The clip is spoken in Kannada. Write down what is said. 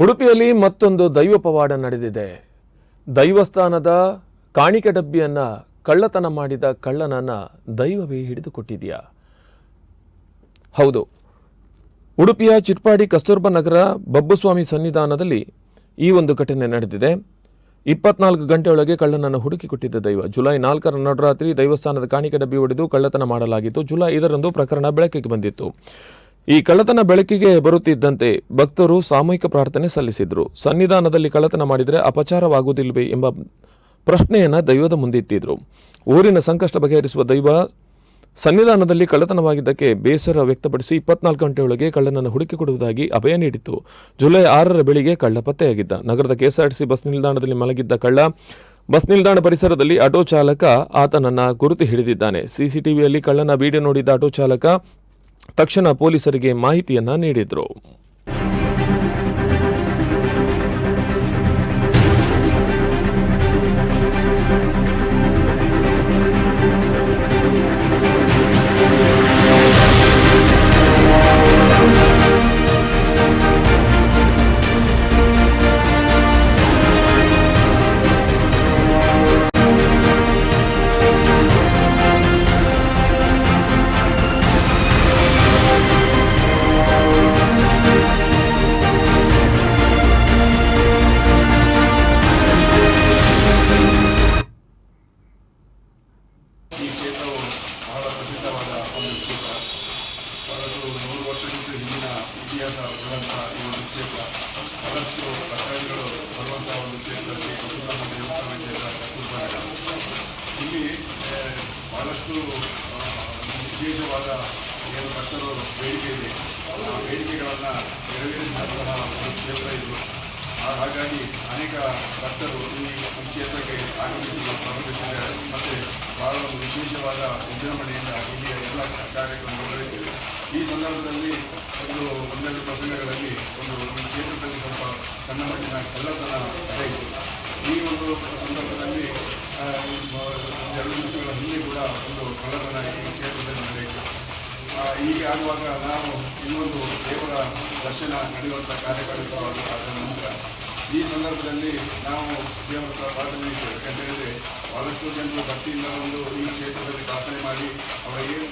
ಉಡುಪಿಯಲ್ಲಿ ಮತ್ತೊಂದು ದೈವ ಪವಾಡ ನಡೆದಿದೆ. ದೈವಸ್ಥಾನದ ಕಾಣಿಕೆ ಡಬ್ಬಿಯನ್ನು ಕಳ್ಳತನ ಮಾಡಿದ ಕಳ್ಳನನ್ನು ದೈವವೇ ಹಿಡಿದುಕೊಟ್ಟಿದೆಯಾ? ಹೌದು. ಉಡುಪಿಯ ಚಿಟ್ಪಾಡಿ ಕಸ್ತೂರ್ಬಾ ನಗರ ಬಬ್ಬುಸ್ವಾಮಿ ಸನ್ನಿಧಾನದಲ್ಲಿ ಈ ಒಂದು ಘಟನೆ ನಡೆದಿದೆ. ಇಪ್ಪತ್ನಾಲ್ಕು ಗಂಟೆಯೊಳಗೆ ಕಳ್ಳನನ್ನು ಹುಡುಕಿಕೊಟ್ಟಿದ್ದ ದೈವ. ಜುಲೈ ನಾಲ್ಕರ ನಡರಾತ್ರಿ ದೈವಸ್ಥಾನದ ಕಾಣಿಕೆ ಡಬ್ಬಿ ಒಡೆದು ಕಳ್ಳತನ ಮಾಡಲಾಗಿತ್ತು. ಜುಲೈ ಐದರಂದು ಪ್ರಕರಣ ಬೆಳಕಿಗೆ ಬಂದಿತ್ತು. ಈ ಕಳ್ಳತನ ಬೆಳಕಿಗೆ ಬರುತ್ತಿದ್ದಂತೆ ಭಕ್ತರು ಸಾಮೂಹಿಕ ಪ್ರಾರ್ಥನೆ ಸಲ್ಲಿಸಿದ್ರು. ಸನ್ನಿಧಾನದಲ್ಲಿ ಕಳ್ಳತನ ಮಾಡಿದರೆ ಅಪಚಾರವಾಗುವುದಿಲ್ಲವೇ ಎಂಬ ಪ್ರಶ್ನೆಯನ್ನು ದೈವದ ಮುಂದಿಟ್ಟಿದ್ರು ಊರಿನ ಸಂಕಷ್ಟ ಬಗೆಹರಿಸುವ ದೈವ ಸನ್ನಿಧಾನದಲ್ಲಿ ಕಳ್ಳತನವಾಗಿದ್ದಕ್ಕೆ ಬೇಸರ ವ್ಯಕ್ತಪಡಿಸಿ ಇಪ್ಪತ್ನಾಲ್ಕು ಗಂಟೆಯೊಳಗೆ ಕಳ್ಳನನ್ನು ಹುಡುಕಿಕೊಡುವುದಾಗಿ ಅಭಯ ನೀಡಿತ್ತು. ಜುಲೈ ಆರರ ಬೆಳಿಗ್ಗೆ ಕಳ್ಳ ಪತ್ತೆಯಾಗಿದ್ದ. ನಗರದ ಕೆಎಸ್ಆರ್ಟಿಸಿ ಬಸ್ ನಿಲ್ದಾಣದಲ್ಲಿ ಮಲಗಿದ್ದ ಕಳ್ಳ ಬಸ್ ನಿಲ್ದಾಣ ಪರಿಸರದಲ್ಲಿ ಆಟೋ ಚಾಲಕ ಆತನನ್ನ ಗುರುತು ಹಿಡಿದಿದ್ದಾನೆ. ಸಿಸಿಟಿವಿಯಲ್ಲಿ ಕಳ್ಳನ ವಿಡಿಯೋ ನೋಡಿದ ಆಟೋ ಚಾಲಕ ತಕ್ಷಣ ಪೊಲೀಸರಿಗೆ ಮಾಹಿತಿಯನ್ನ ನೀಡಿದ್ರು. ವರ್ಷಕ್ಕಿಂತ ಹಿಂದಿನ ಇತಿಹಾಸ ಉಳ್ಳಂಥ ಈ ಒಂದು ಕ್ಷೇತ್ರ, ಬಹಳಷ್ಟು ಭಕ್ತಾದಿಗಳು ಬರುವಂಥ ಒಂದು ಕ್ಷೇತ್ರದಲ್ಲಿ ಕಪ್ಪುಸ್ವಾಮಿ ದೇವಸ್ಥಾನ ಕ್ಷೇತ್ರ ಕಪ್ಪುಸ್ವಾಮಿ ಇಲ್ಲಿ ಬಹಳಷ್ಟು ವಿಶೇಷವಾದ ಏನು ಭಕ್ತರು ಬೇಡಿಕೆ ಇದೆ. ಆ ಬೇಡಿಕೆಗಳನ್ನು ನೆರವೇರಿಸಿದಂತಹ ಒಂದು ಕ್ಷೇತ್ರ ಇದು. ಹಾಗಾಗಿ ಅನೇಕ ಭಕ್ತರು ಈ ಕ್ಷೇತ್ರಕ್ಕೆ ಆಗಮಿಸಲು ಪ್ರಾರಂಭಿಸಿದ್ದಾರೆ ಮತ್ತು ಬಹಳ ವಿಶೇಷವಾದ ವಿಜೃಂಭಣೆಯಿಂದ ಇಲ್ಲಿಯ ಎಲ್ಲ ಕಾರ್ಯಕ್ರಮಗಳು ನಡೆಯುತ್ತಿದೆ ಈ ಸಂದರ್ಭದಲ್ಲಿ ಒಂದು ಒಂದೆರಡು ಪ್ರಸಂಗಗಳಲ್ಲಿ ಒಂದು ಕ್ಷೇತ್ರದಲ್ಲಿ ಸ್ವಲ್ಪ ಸಣ್ಣ ಮಟ್ಟಿನ ಕಳ್ಳತನ ನಡೆಯಿತು ಈ ಒಂದು ಸಂದರ್ಭದಲ್ಲಿ ಎರಡು ದಿವಸಗಳ ಹಿಂದೆ ಕೂಡ ಒಂದು ಕಳ್ಳತನ ಈ ಕ್ಷೇತ್ರದಲ್ಲಿ ನಡೆಯಿತು. ಹೀಗೆ ಆಗುವಾಗ ನಾವು ಇನ್ನೊಂದು ದೇವರ ದರ್ಶನ ನಡೆಯುವಂಥ ಕಾರ್ಯಕ್ರಮವಾದ ಆದ ನಂತರ ಈ ಸಂದರ್ಭದಲ್ಲಿ ನಾವು ದೇವರ ಪ್ರಾರ್ಥನೆ ಯಾಕಂತ ಹೇಳಿದರೆ ಬಹಳಷ್ಟು ಜನರು ಭಕ್ತಿಯಿಂದ ಒಂದು ಈ ಕ್ಷೇತ್ರದಲ್ಲಿ ಪ್ರಾರ್ಥನೆ ಮಾಡಿ ಅವರ ಏನು